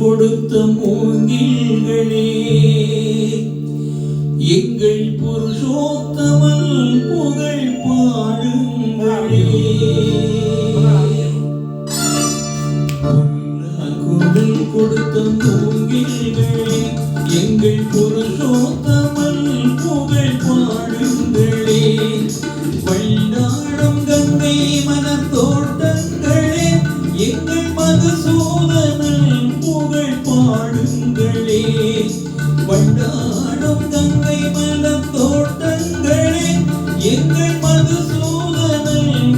கொடுத்த மூங்கில்களே எங்கள் புருஷோத்தமல் புகழ் பாடுங்களே.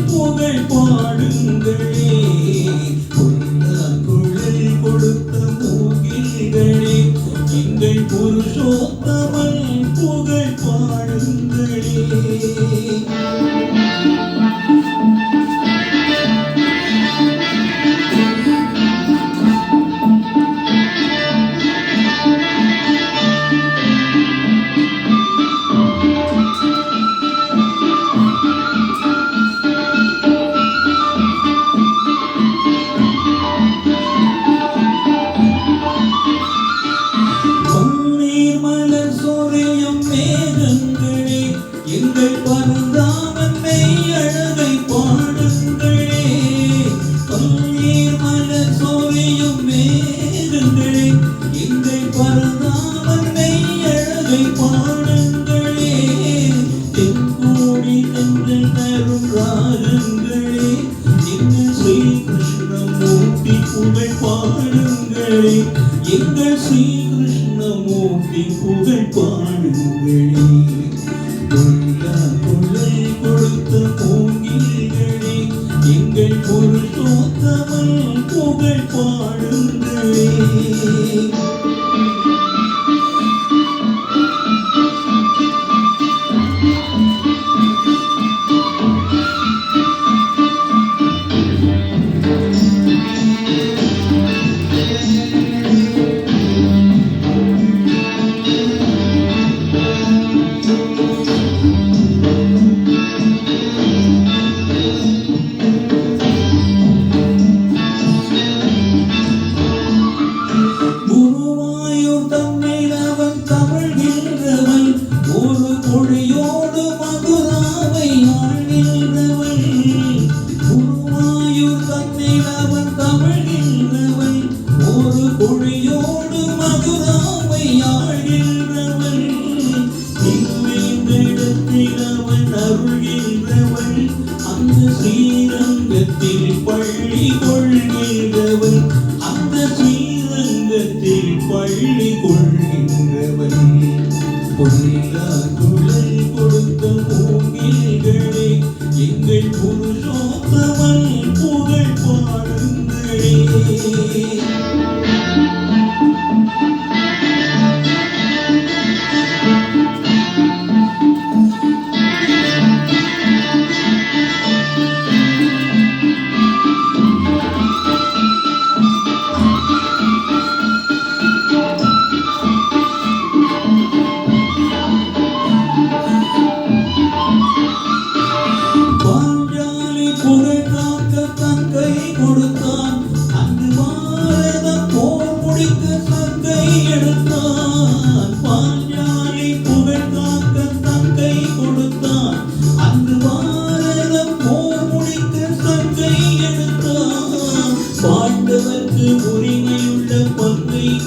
புகழ் பாடுங்கள். பாடுங்கள். எங்கள் ஸ்ரீகிருஷ்ணமூர்த்தி புகழ் பாடுங்கள். கொடுத்த போங்கில்களே எங்கள் பொருள் தோத்தவன் புகழ் பாடுங்களே. பள்ளி கொள்கிறவன் அந்த ஸ்ரீரங்கத்தில் பள்ளி கொள்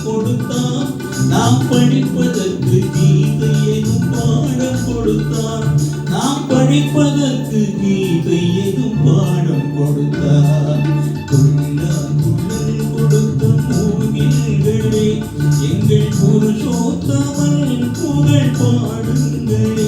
கொடுத்தான். நாம் படிப்பதற்கு கீதை எனும் பாடம் கொடுத்தான். நாம் படிப்பதற்கு கீதை எனும் பாடம் கொடுத்தார் எங்கள் புருஷோத்தமன் புகழ் பாடுங்களே.